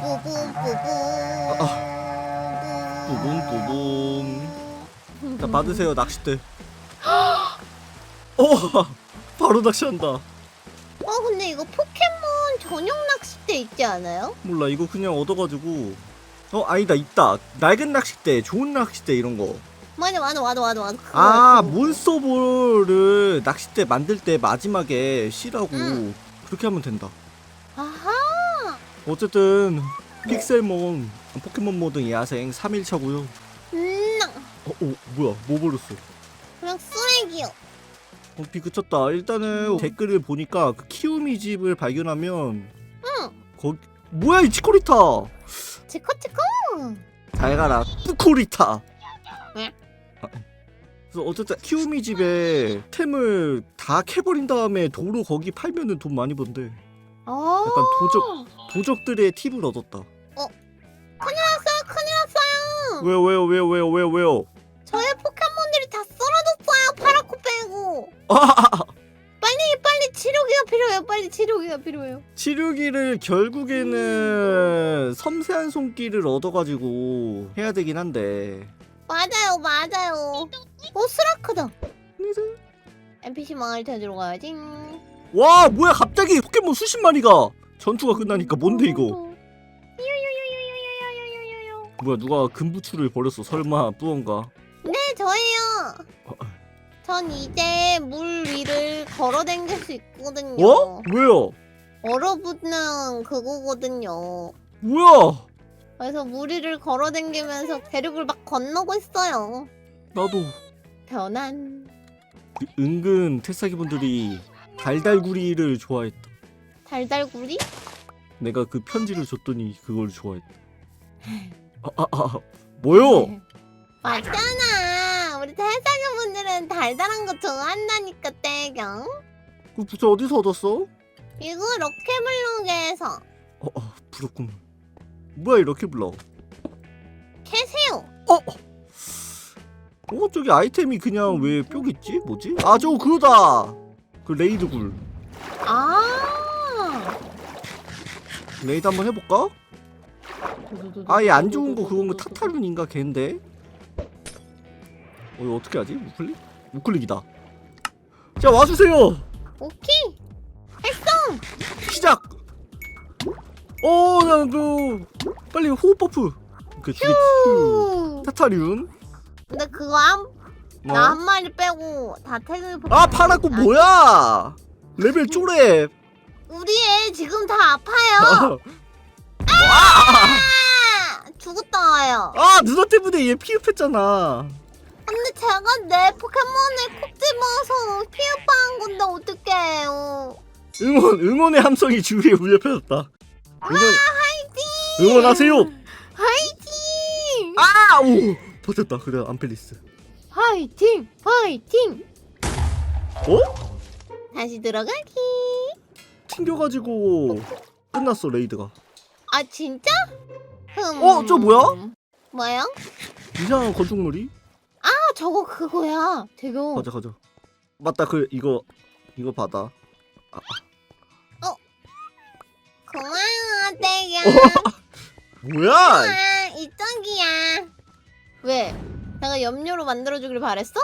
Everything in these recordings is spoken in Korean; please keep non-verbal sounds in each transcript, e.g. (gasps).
뿌붐 뿌붐 뿌붕뿌붕. 자 받으세요 낚싯대. (gasps) 어 바로 낚시한다. 어 근데 이거 포켓몬 전용 낚싯대 있지 않아요? 몰라 이거 그냥 얻어가지고. 어 아니다 있다. 낡은 낚싯대, 좋은 낚싯대 이런 거. 맞아 맞아 맞아 맞아 맞아 그거, 아. 몬스터볼을 낚싯대 만들 때 마지막에 씨라고 응. 그렇게 하면 된다. 어쨌든 픽셀몬 포켓몬 모드 야생 3일차고요. 음 어, 어 뭐야 뭐 버렸어? 그냥 쓰레기요 어, 비 그쳤다. 일단은 댓글을 보니까 그 키우미 집을 발견하면 응 거기 뭐야 이 치코리타 치코 치코 잘 가라 뿌코리타. 왜? 아, 그래서 어쨌든 키우미 집에 템을 다 캐버린 다음에 도로 거기 팔면은 돈 많이 번대. 어 약간 도적 도적들의 팁을 얻었다. 큰일 났어요 큰일 났어요. 왜요 왜요 왜요 왜요 왜요 왜요? 저의 포켓몬들이 다 쓰러졌어요 파라코 빼고. 아, (laughs) 빨리 빨리 치료기가 필요해요 빨리 치료기가 필요해요. 치료기를 결국에는 섬세한 손길을 얻어가지고 해야 되긴 한데. 맞아요 맞아요. 오 스라크다. NPC 마을 찾으러 가야지 와 뭐야 갑자기 포켓몬 수십 마리가 전투가 끝나니까 뭔데 이거? 뭐야 누가 금부추를 버렸어 설마 뿌언가? 네 저예요 어, 전 이제 물 위를 걸어다닐 수 있거든요 어? 왜요? 얼어붙는 그거거든요 뭐야? 그래서 물 위를 걸어다니면서 대륙을 막 건너고 있어요 나도 변한 그 은근 태사기 분들이 달달구리를 좋아했다. 달달구리? 내가 그 편지를 줬더니 그걸 좋아했다. 아, 아, 아 뭐요? 네. 맞잖아 우리 탈사자분들은 달달한 거 좋아한다니까 떼경 그 부채 어디서 얻었어? 이거 럭케블록에서 어, 어 부럽군. 뭐야 이렇게 불러? 캐세요 어? 어 저기 아이템이 그냥 왜 뼈기 있지? 뭐지? 아 저거 그거다. 그 레이드 굴. 레이드 한번 해볼까? 아얘 안 좋은 거 그건 거 타타룬인가 걔인데? 어 이거 어떻게 하지? 우클릭? 우클릭이다. 자 와주세요. 오케이 시작. 어나그 빨리 호흡 버프. 그 주겠지. 후. 타타륜. 근데 그거 한, 어? 나 한 마리 빼고 다 태그 아 파라고 뭐야? 레벨 쪼래. 우리 애 지금 다 아파요 아 죽었다요 아 누나 때문에 얘 피흡했잖아. 근데 제가 내 포켓몬을 콕 집어서 피해파한 건데 어떡해요 응원 응원의 함성이 주위에 울려 퍼졌다. 응원 화이팅 응원하세요. 화이팅 아 오. 버텼다. 그래 암펠리스. 화이팅 화이팅 어? 다시 들어가기 튕겨가지고 끝났어 레이드가. 아 진짜? 흠. 어, 저 뭐야? 뭐야? 이상한 건축물이? 아 저거 그거야 대교 가자 가자. 맞다 그 이거 이거 받아. 아, 고마워 대교 (laughs) 뭐야? 아 이쪽이야 왜? 내가 염료로 만들어주길 바랬어?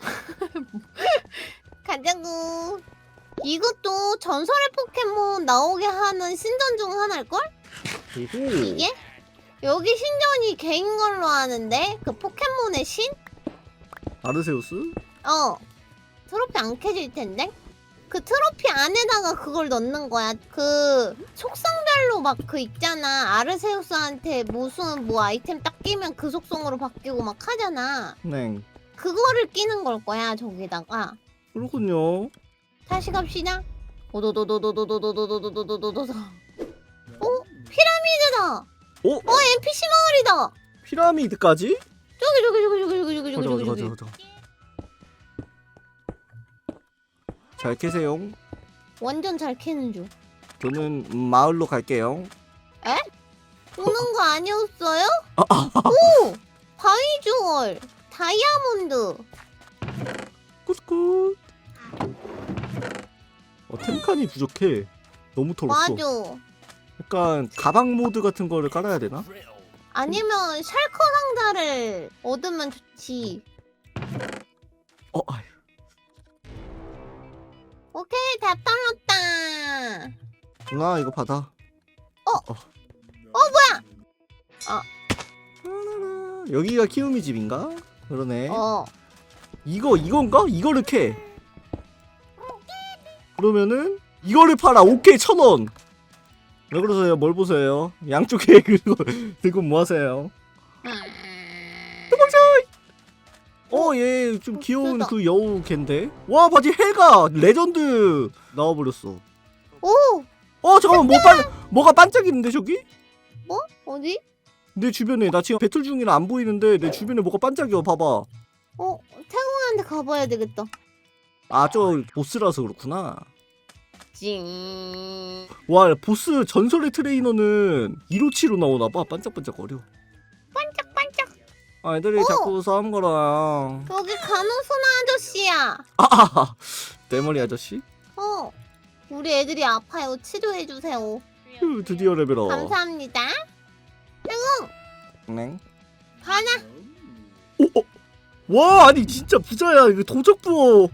(laughs) 가자고 이것도 전설의 포켓몬 나오게 하는 신전 중 하나일걸? 이게? 여기 신전이 개인 걸로 아는데 그 포켓몬의 신? 아르세우스? 어 트로피 안 캐질 텐데? 그 트로피 안에다가 그걸 넣는 거야 그 속성별로 막 그 있잖아 아르세우스한테 무슨 뭐 아이템 딱 끼면 그 속성으로 바뀌고 막 하잖아 네. 그거를 끼는 걸 거야 저기다가 그렇군요. 다시 갑시다 오도도도도도도도도도도도도도도 어? 피라미드다 어? 어 NPC 마을이다 피라미드까지? 저기 저기 저기 저기 저기 저기 가자 저기 가자 저기 가자. 잘 캐세요. 완전 잘 캐는 중 저는 마을로 갈게요. 오는 거 아니었어요? (laughs) 오! 바위주얼 다이아몬드 굿굿. 어 템칸이 부족해. 너무 털었어. 맞아 약간 가방 모드 같은 거를 깔아야 되나? 아니면 샬커 상자를 얻으면 좋지. 어, 아휴. 오케이 다 떨었다. 누나 이거 받아. 어. 어 뭐야? 라라라. 여기가 키우미 집인가? 그러네. 어. 이거 이건가? 이거를 캐. 그러면은 이거를 팔아. 오케이 천 원. 왜 그러세요? 뭘 보세요? 양쪽에 그거 (laughs) 들고 뭐 하세요? 어, 얘 좀 귀여운 예쁘다. 그 여우 걘데. 와, 바지 해가 레전드 나와버렸어. 오 어, 잠깐만, 뭐 반, 뭐가 반짝이는데 저기? 어디? 내 주변에 나 지금 배틀 중이라 안 보이는데 내 주변에 뭐가 반짝여. 봐봐. 어 태공한테 가봐야 되겠다. 아, 저 보스라서 그렇구나. 찡. 와, 보스 전설의 트레이너는 1호치로 나오나 봐. 반짝반짝거려. 반짝반짝. 아, 애들이 어. 자꾸 싸움 거라. 여기 간호소나 아저씨야. 아, 대머리 아저씨? 어. 우리 애들이 아파요. 치료해 주세요. 휴, 드디어 레벨업. 감사합니다. 네. 가나. 오, 어. 와, 아니 진짜 부자야. 이거 도적 부어.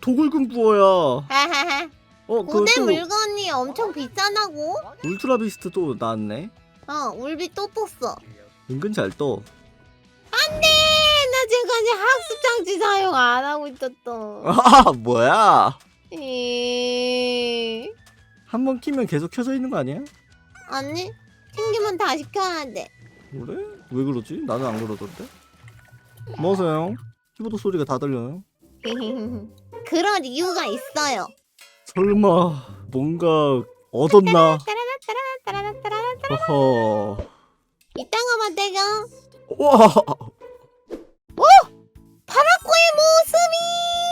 도굴금 부어야. 하하하. 어, 고대 그또 물건이 엄청 비싸다고? 울트라 비스트 또 나왔네. 어, 울비 또 떴어. 은근 잘 떠. 안 돼! 나 지금까지 학습 장치 사용 안 하고 있었어. 아, 뭐야? 이... 한 번 키면 계속 켜져 있는 거 아니야? 아니, 튕기면 다시 켜야 돼. 그래? 왜 그러지? 나는 안 그러던데. 뭐세요? 키보드 소리가 다 들려요. (laughs) 그런 이유가 있어요. 설마 뭔가 얻었나? 어허. 이따가 봐, 내가. 와. 파라코의 모습이!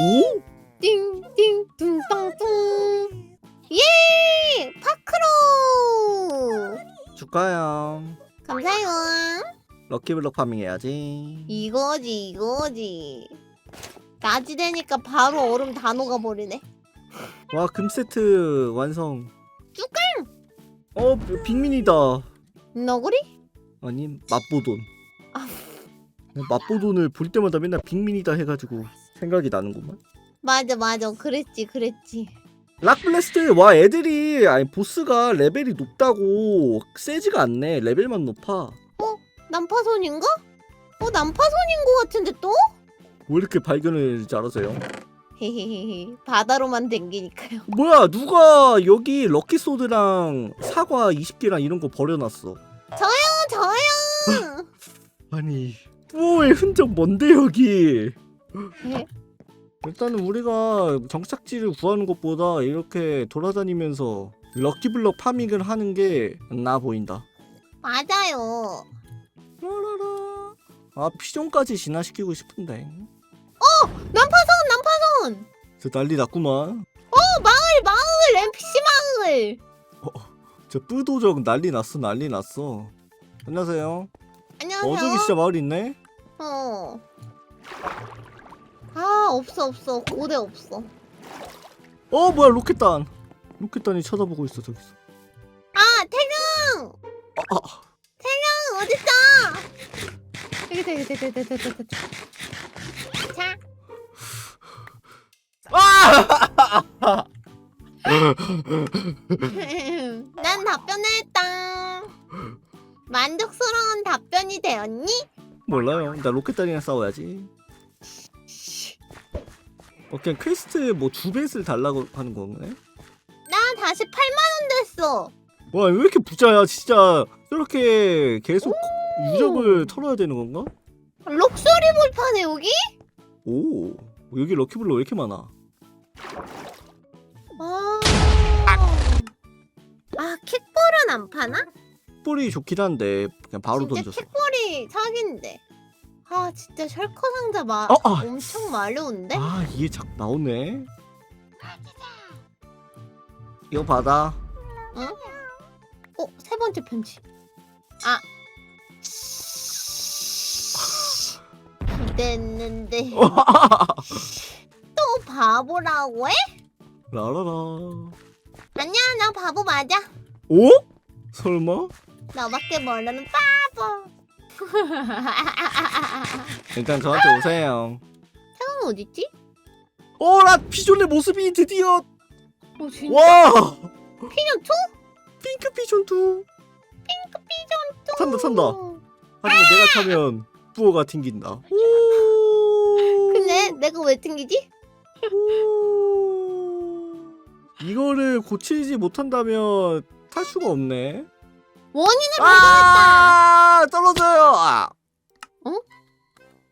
오? 띵띵 뚱땅뚱. 예! 파크로! 축하해요. 감사해요. 럭키블럭 파밍 해야지. 이거지, 이거지. 낮이 되니까 바로 얼음 다 녹아버리네. 와, 금 세트 완성. 쭈깡! 어, 빅민이다. 너구리? 아니, 맛보돈. 아. 맛보돈을 볼 때마다 맨날 빅민이다 해가지고 생각이 나는구만. 맞아, 맞아. 그랬지, 그랬지. 락블레스트 와 애들이 아니 보스가 레벨이 높다고 세지가 않네 레벨만 높아 난파선인가? 어, 난파선인 것 같은데 또? 왜 이렇게 발견을 잘하세요 헤헤헤헤. 바다로만 댕기니까요. (laughs) 뭐야 누가 여기 럭키 소드랑 사과 20개랑 이런 거 버려놨어 어, 저요! (laughs) 아니 뿌어의 흔적 뭔데 여기 네. 일단은 우리가 정착지를 구하는 것보다 이렇게 돌아다니면서 럭키블럭 파밍을 하는 게나 보인다 맞아요. 라라라 아 피존까지 진화시키고 싶은데 난파선, 난파선! 저 난리 났구만 어, 마을, 마을! NPC 마을! 저 뿌도적 난리 났어 난리 났어 안녕하세요 안녕하세요. 어 저기 진짜 마을 있네 어. 아, 없어, 없어. 고대 없어. 어 뭐야 로켓단 로켓단이 쳐다보고 있어 저기서 아, 태경! 아, 아. 태경, 어딨어? 여기, 여기, 여기, 여기, 여기, 여기, (laughs) 난 답변했다. 만족스러운 답변이 되었니? 몰라요 나 로켓단이랑 싸워야지 어 그냥 퀘스트 뭐 주벳을 달라고 하는 거네 나 다시 8만 원 됐어. 와 왜 이렇게 부자야 진짜 저렇게 계속 유적을 털어야 되는 건가? 럭셔리 몰파네, 여기? 오 여기 럭키블럭 왜 이렇게 많아 아, 아 킥볼은 안 파나? 뿔이 좋긴 한데 그냥 바로 진짜 던져서 킥볼이 사기인데. 아 진짜 셜커 상자 마 어, 아. 엄청 마려운데? 아 이게 자꾸 나오네 이거 받아 어? 세 번째 편지. 아. 기대했는데 (laughs) 또 바보라고 해? 라라라 아니야 나 바보 맞아. 오? 설마? 나밖에 모르는 바보. (laughs) 일단 저한테 오세요. 태광 어딨지? 어라 피존의 모습이 드디어 어 진짜? 와 피년 투? 핑크 피존 2 핑크 피전 투. 탄다 탄다. 하지만 내가 타면 부어가 튕긴다. 오. 근데 내가 왜 튕기지? 오. 이거를 고치지 못한다면 탈 수가 없네. 원인을 아 떨어져요. 아.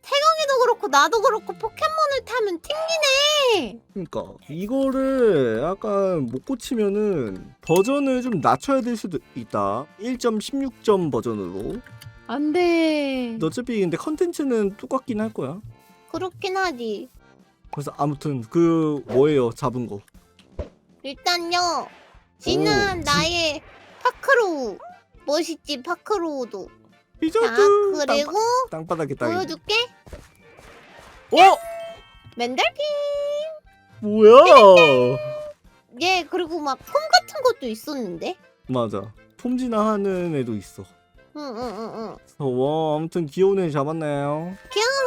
태광이도 그렇고 나도 그렇고 포켓몬을 타면 튕기네. 그러니까 이거를 약간 못 고치면은 버전을 좀 낮춰야 될 수도 있다. 1.16점 버전으로. 안 돼. 근데 어차피 근데 컨텐츠는 똑같긴 할 거야. 그렇긴 하지. 그래서 아무튼 그 뭐예요 잡은 거. 일단요. 지는 나의 파크로우. 멋있지 파크로우도. 자 리조트 그리고 땅, 바 닥에 땅이. 보여줄게. 어 맨달핀. 뭐야? 얘 그리고 막 폼 같은 것도 있었는데. 맞아. 폼지나 하는 애도 있어. 응응응응. 그래서 와 아무튼 귀여운 애 잡았네요.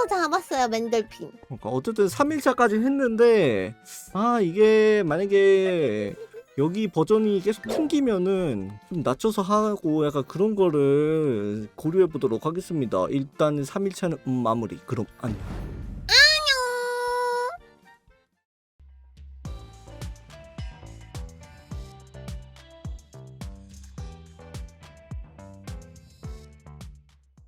하나 잡았어요 맨달핀. 그러니까 어쨌든 3일차까지 했는데 아 이게 만약에 여기 버전이 계속 튕기면은 좀 낮춰서 하고 약간 그런 거를 고려해 보도록 하겠습니다. 일단 3일차는 음 마무리. 그럼 안녕.